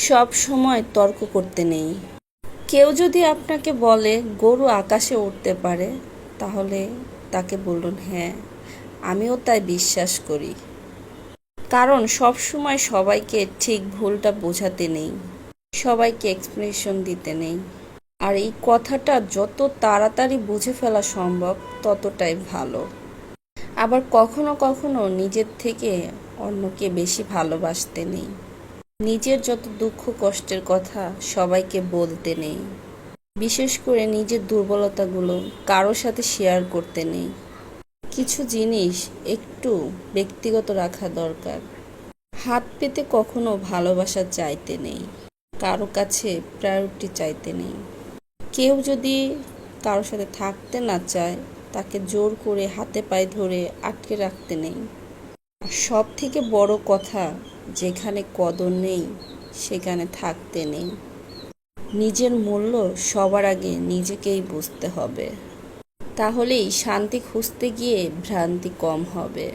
সব সময় তর্ক করতে নেই। কেউ যদি আপনাকে বলে, গরু আকাশে উঠতে পারে, তাহলে তাকে বলুন হ্যাঁ আমিও তাই বিশ্বাস করি। কারণ সব সময় সবাইকে ঠিক ভুলটা বোঝাতে নেই, সবাইকে এক্সপ্লেনেশন দিতে নেই। আর এই কথাটা যত তাড়াতাড়ি বুঝে ফেলা সম্ভব, ততটাই ভালো। আবার কখনো কখনো নিজের থেকে অন্যকে বেশি ভালোবাসতে নেই। নিজের যত দুঃখ কষ্টের কথা সবাইকে বলতে নেই। বিশেষ করে নিজের দুর্বলতাগুলো কারোর সাথে শেয়ার করতে নেই। কিছু জিনিস একটু ব্যক্তিগত রাখা দরকার। হাত পেতে কখনো ভালোবাসা চাইতে নেই। কারও কাছে প্রায়োরিটি চাইতে নেই। কেউ যদি কারোর সাথে থাকতে না চায়, তাকে জোর করে হাতে পায়ে ধরে আটকে রাখতে নেই। সব থেকে বড় কথা যেখানে কদর নেই, সেখানে থাকতে নেই। নিজের মূল্য সবার আগে নিজেকেই বুঝতে হবে। তাহলেই শান্তি খুঁজতে গিয়ে ভ্রান্তি কম হবে।